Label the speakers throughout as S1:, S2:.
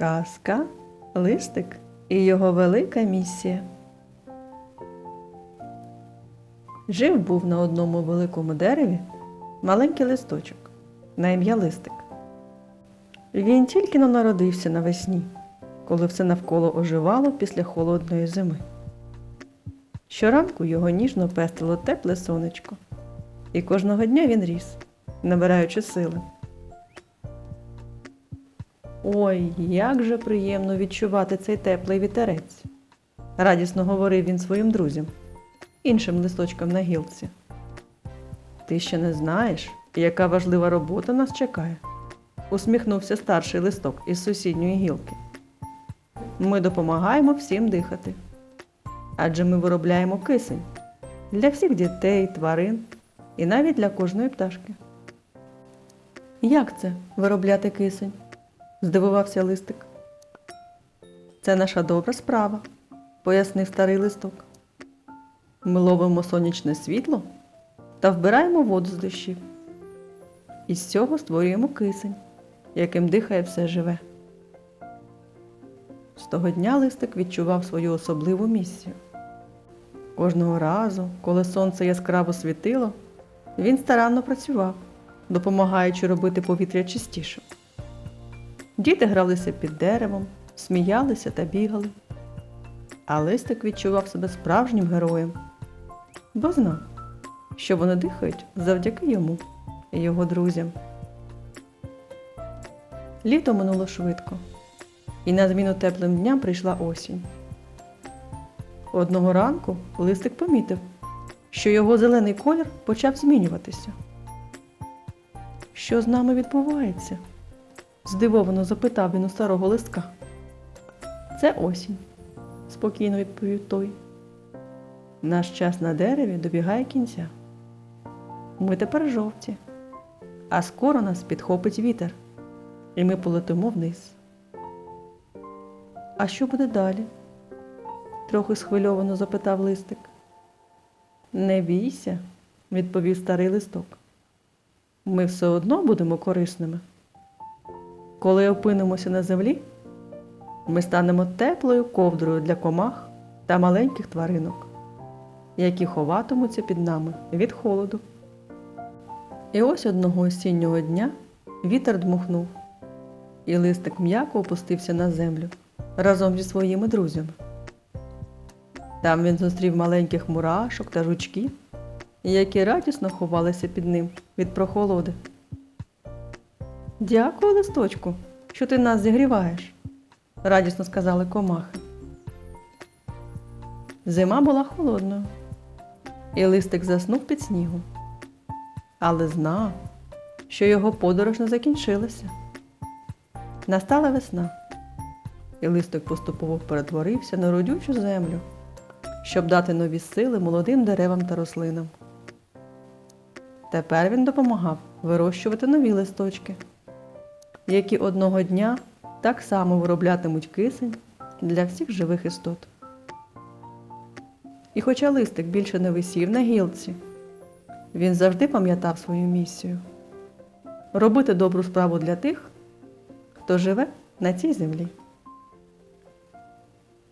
S1: Казка, листик і його велика місія. Жив був на одному великому дереві маленький листочок на ім'я Листик. Він тільки но народився навесні, коли все навколо оживало після холодної зими. Щоранку його ніжно пестило тепле сонечко, і кожного дня він ріс, набираючи сили. Ой, як же приємно відчувати цей теплий вітерець, радісно говорив він своїм друзям, іншим листочкам на гілці. Ти ще не знаєш, яка важлива робота нас чекає, усміхнувся старший листок із сусідньої гілки. Ми допомагаємо всім дихати. Адже ми виробляємо кисень для всіх дітей, тварин і навіть для кожної пташки. Як це виробляти кисень? Здивувався листик. Це наша добра справа, пояснив старий листок. Ми ловимо сонячне світло та вбираємо воду з дощів. І з цього створюємо кисень, яким дихає все живе. З того дня листик відчував свою особливу місію. Кожного разу, коли сонце яскраво світило, він старанно працював, допомагаючи робити повітря чистішим. Діти гралися під деревом, сміялися та бігали. А листик відчував себе справжнім героєм, бо знав, що вони дихають завдяки йому і його друзям. Літо минуло швидко, і на зміну теплим дням прийшла осінь. Одного ранку листик помітив, що його зелений колір почав змінюватися. Що з нами відбувається? Здивовано запитав він у старого листка. Це осінь, спокійно відповів той. Наш час на дереві добігає кінця. Ми тепер жовті, а скоро нас підхопить вітер, і ми полетимо вниз. А що буде далі? трохи схвильовано запитав листик. Не бійся, відповів старий листок. Ми все одно будемо корисними. Коли опинимося на землі, ми станемо теплою ковдрою для комах та маленьких тваринок, які ховатимуться під нами від холоду. І ось одного осіннього дня вітер дмухнув, і листик м'яко опустився на землю разом зі своїми друзями. Там він зустрів маленьких мурашок та жучків, які радісно ховалися під ним від прохолоди. Дякую, листочку, що ти нас зігріваєш, радісно сказали комахи. Зима була холодною, і листик заснув під снігом, але знав, що його подорож не закінчилася. Настала весна, і листик поступово перетворився на родючу землю, щоб дати нові сили молодим деревам та рослинам. Тепер він допомагав вирощувати нові листочки які одного дня так само вироблятимуть кисень для всіх живих істот. І хоча листик більше не висів на гілці, він завжди пам'ятав свою місію робити добру справу для тих, хто живе на цій землі.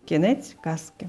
S1: Кінець казки.